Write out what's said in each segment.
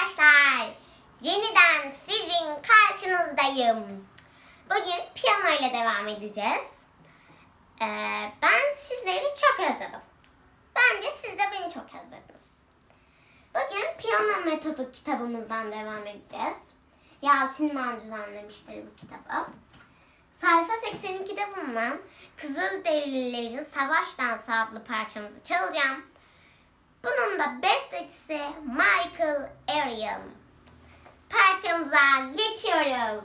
arkadaşlar. Yeniden sizin karşınızdayım. Bugün piyano ile devam edeceğiz. Ee, ben sizleri çok özledim. Bence siz de beni çok özlediniz. Bugün piyano metodu kitabımızdan devam edeceğiz. Yalçın Man düzenlemiştir bu kitabı. Sayfa 82'de bulunan Kızılderililerin Savaş Dansı adlı parçamızı çalacağım. Bunun da bestecisi Michael Arian. Parçamıza geçiyoruz.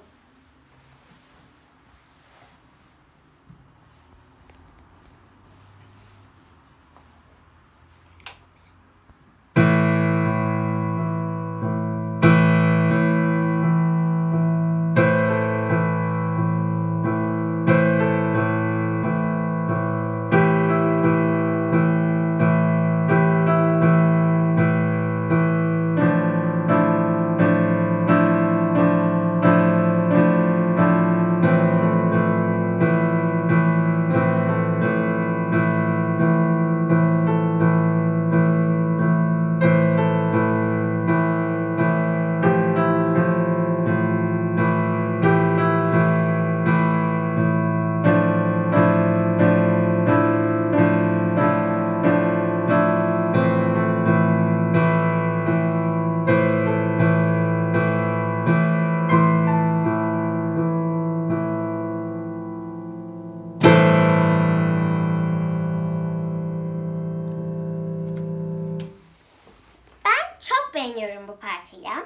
Beğeniyorum bu parçayı.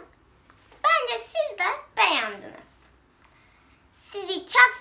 Bence siz de beğendiniz. Sizi çok